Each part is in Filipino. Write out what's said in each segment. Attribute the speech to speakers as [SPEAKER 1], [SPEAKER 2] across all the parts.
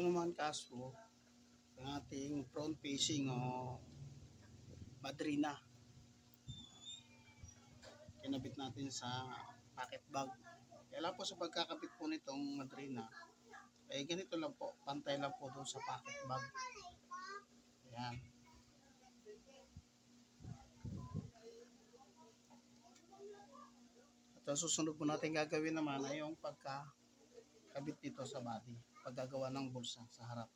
[SPEAKER 1] ito naman kaso, ang ating front facing o madrina. Kinabit natin sa pocket bag. Kaya lang po sa pagkakabit po nitong madrina, eh ganito lang po, pantay lang po doon sa pocket bag. Ayan. At ang susunod po natin gagawin naman ay yung pagkakabit dito sa body. Paggagawa ng bulsa sa harap.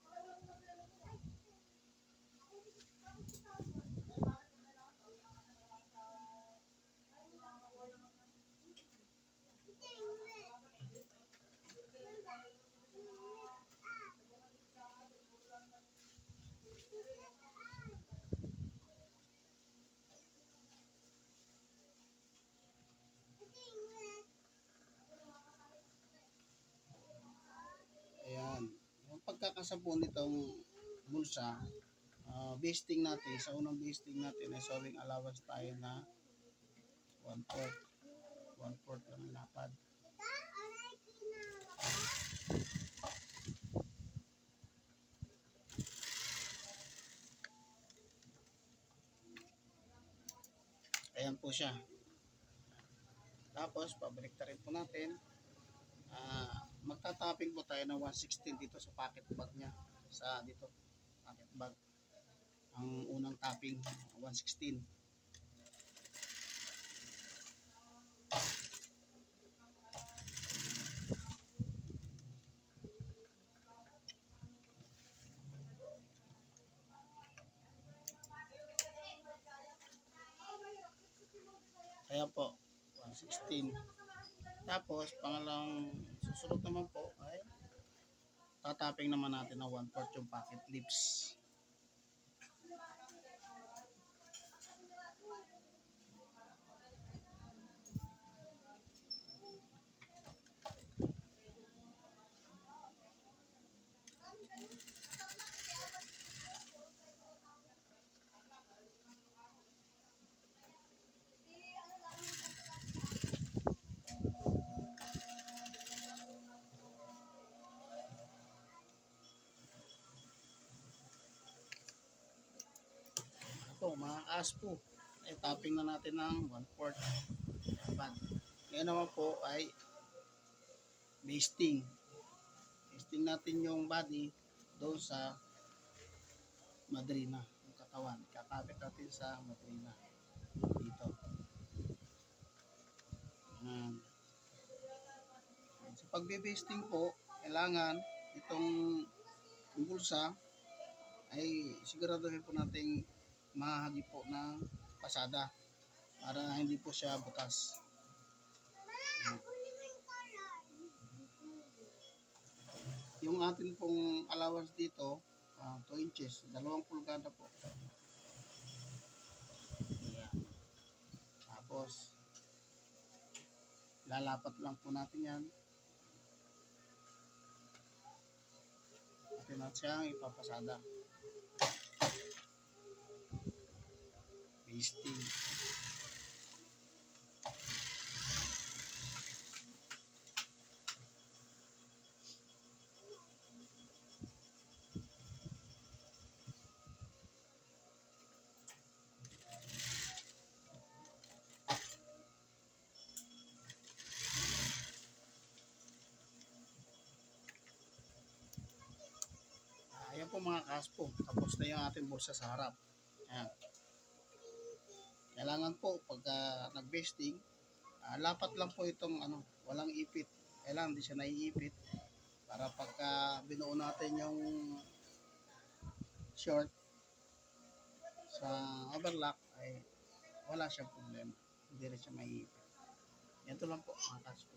[SPEAKER 1] Ayan. Yung pagkakasapo nitong bulsa, uh, basting natin, sa unang basting natin ay sewing allowance tayo na 1 fourth. 1 fourth lang ang lapad. Ayan po siya. Tapos, pabalik rin po natin. Ah, magtatapping po tayo ng 116 dito sa pocket bag niya. Sa dito, pocket bag. Ang unang tapping, 116. Kaya po, 116. Tapos, pangalawang susunod naman po ay tataping naman natin na 1 4 yung pocket lips. Mga aspo. Ay, tapping na natin ng 1 4 band. Ngayon naman po ay basting. Basting natin yung body doon sa madrina, yung katawan. Kakapit natin sa madrina. Dito. Yan. Sa pagbe-basting po, kailangan itong bulsa ay siguraduhin po nating mahagi po ng pasada para hindi po siya butas. Yung atin pong allowance dito, 2 inches, dalawang pulgada po. Ayan. Tapos, lalapat lang po natin yan. Atin natin siyang ipapasada. Pasting. Ayan po mga kaspo. Tapos na yung ating bulsa sa harap. Ayan. Kailangan po pagka nag-basting, ah, lapat lang po itong ano, walang ipit. Kailangan hindi siya naiipit para pagka binuo natin yung short sa overlock ay wala siyang problema. Hindi rin siya maiipit. Yan lang po mga kaspo.